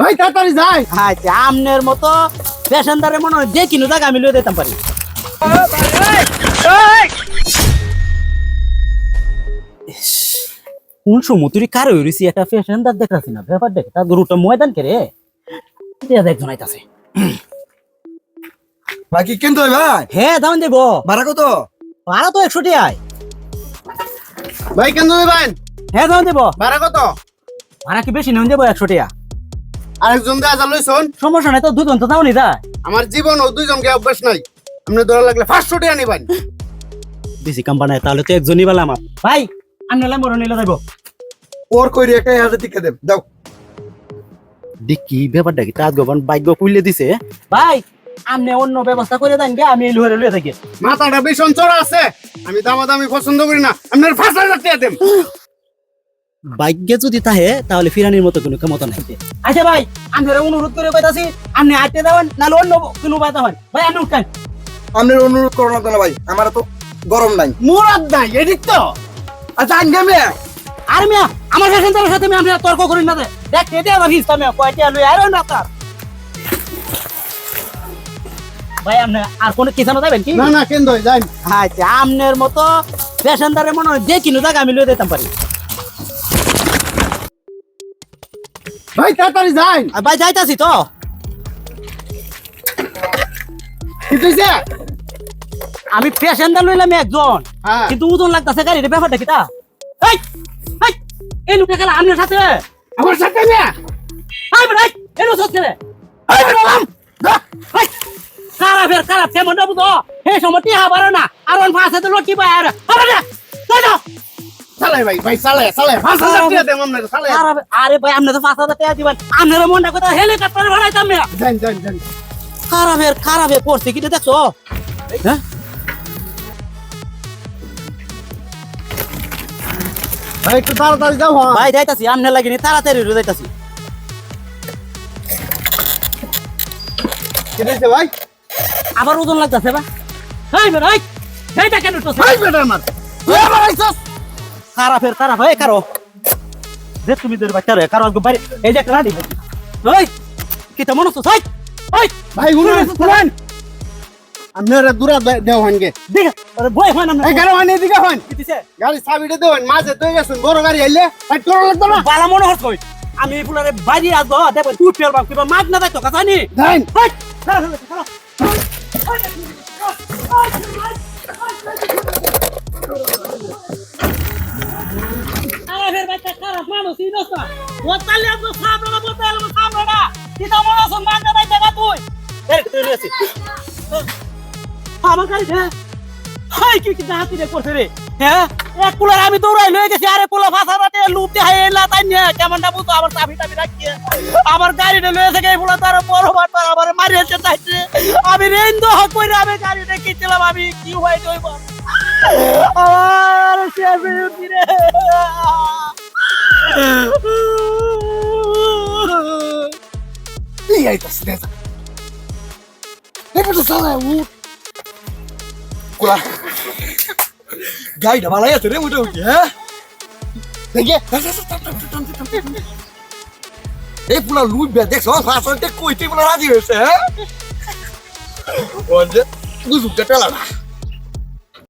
ভাই তাড়াতাড়ি যাই। আচ্ছা আমনের মতো পেশেন্টারের মনে হয় যে কিনো জায়গা আমি লয়ে দিতাম পারি। ইস, কোন সময় তুই কারও হইরিছি একটা পেশেন্টার দেখতাছি না ব্যাপার দেখ। তার গরুটা ময়দান কে রে দিয়া দেখ জনাইতাছে বাকি কিন্তু ভাই? হ্যাঁ দাম দেব। ভাড়া কত? ভাড়া তো একশো আয় ভাই কেন হ্যাঁ দাম দেব। ভাড়া কত? ভাড়া কি বেশি নেন দেবো একশো টাকা। আরেকজন দেখা যা লইছন সমস্যা নাই তো দুজন তো দাও নি দা। আমার জীবন ও দুইজনকে অভ্যাস নাই। আপনি ধরা লাগলে পাঁচশো টাকা নিবেন বেশি কাম বানায় তাহলে তো একজনই বেলা আমার। ভাই বড় নিলে যাইব। ওর কইরে একটা হাজার টিকা দেব। দাও। দেখি ব্যাপারটা কি? তাজ গবন বাইক কুইলে দিছে। ভাই আপনি অন্য ব্যবস্থা করে দেন আমি লুয়ে লুয়ে থাকি। মাথাটা ভীষণ চড়া আছে। আমি দামাদামি পছন্দ করি না। আপনার টাকা দেব। বাইকে যদি তাহে তাহলে ফিরানির মতো কোনো ক্ষমতা নাই। আচ্ছা ভাই আমি অনুরোধ করে কইতাছি আপনি আইতে দেবেন নাহলে অন্য কোনো বাধা হয়। ভাই আপনি উঠেন। আপনার অনুরোধ করো না কেন ভাই আমার তো গরম নাই। মুরাদ নাই এদিক তো। আচ্ছা আঙ্গে আর মিয়া আমার পেশেন্টের সাথে আমি আপনার তর্ক করি না দে। দেখ এটা আমার হিস্সা মিয়া কয়টা লুই আর না তার। ভাই আপনি আর কোনো কিছু না যাবেন কি? না না কেন যাই আচ্ছা আমনের মতো পেশেন্টারের মনে হয় যে কিনো জায়গা আমি লয়ে দিতাম পারি। ভাই তাড়াতাড়ি যাই। ভাই যাইতাছি তো। কি আমি পেশেন্টার লইলাম একজন হ্যাঁ। কিন্তু ওজন লাগতেছে গাড়ির ব্যাপারটা কি তা? এই এই এই লোকে খেলা আপনার সাথে। আমার সাথে না। এই ভাই এই লোক সাথে এই বেরাম খারাপ খারাপ কেমন বুঝো এই সময় টিহা পারে না আর ওর ফাঁসে তো লটি পায় আর। না চালাই ভাই ভাই চালাই চালাই পাঁচ হাজার টাকা দেব আপনার চালাই খারাপ আরে ভাই আপনি তো পাঁচ হাজার টাকা দিবেন। আপনার মনটা কথা হেলিকপ্টারে ভাড়াইতাম না যান যান যান। খারাপের খারাপে পড়ছে কি দেখছ? হ্যাঁ? ভাই একটু তাড়াতাড়ি যাও হ্যাঁ। ভাই যাইতাছি আমনে লাগিনি তাড়াতাড়ি যাইতাছি। কি ভাই? আবার ওজন লাগতাছে বা কেন তো ভাই বেটা আমার। খারাপের খারাপ হয়ে কারও যে তুমি দের বাচ্চা রে কারও আগে বাড়ি এই যে রাডি ওই কি তো মনে হচ্ছে ওই ভাই শুনুন শুনুন আপনারা দূরা দেও হানগে দিকে আরে বই হয় না এই গাড়ি হানি এদিকে হন কি দিছে গাড়ি চাবিটা দেবেন মাঝে তুই গেছেন বড় গাড়ি আইলে ভাই তোর লাগতো না বালা মনে হচ্ছে ওই আমি ফুলারে বাড়ি আসব দেখো তুই ফেলবা কিবা মাগ না যাইতো কথা নি যাই ওই খারাপ হয়ে গেছে, খারাপ। খারাপ মানুষ, এই দোস্ত। ও তাহলে আপনার সামনে না বলতে গেলে সামনে না। কি তো মনে হচ্ছে মাগ না যাইতে তুই? এই, তুই নিয়ে আসিস। আমার গাড়ি হ্যাঁ হাই কি কি হাতি রে করছে রে হ্যাঁ এক কুলার আমি দৌড়াই লয়ে গেছি আরে কুলা ফাঁসা রাতে লুপ দিয়ে হাই এলা তাই নিয়ে কেমন না বুঝতো আমার চাবি টাবি রাখিয়ে আমার গাড়িটা লয়ে থেকে এই বুলা তার বড় তার আমার মারিয়েছে চাইছে আমি দো হক কইরা আমি গাড়িটা কিছিলাম আমি কি হয় দইব আমার এই আইতাস দেতা এটা সালা উঠ কুলা গাইডা ভালো আছে রে মোটামুটি হ্যাঁ দেখে এই পুরা লুট বে দেখছ ফাসলতে কইতে পুরা রাজি হয়েছে হ্যাঁ ওই যে গুজুকটা পেলা না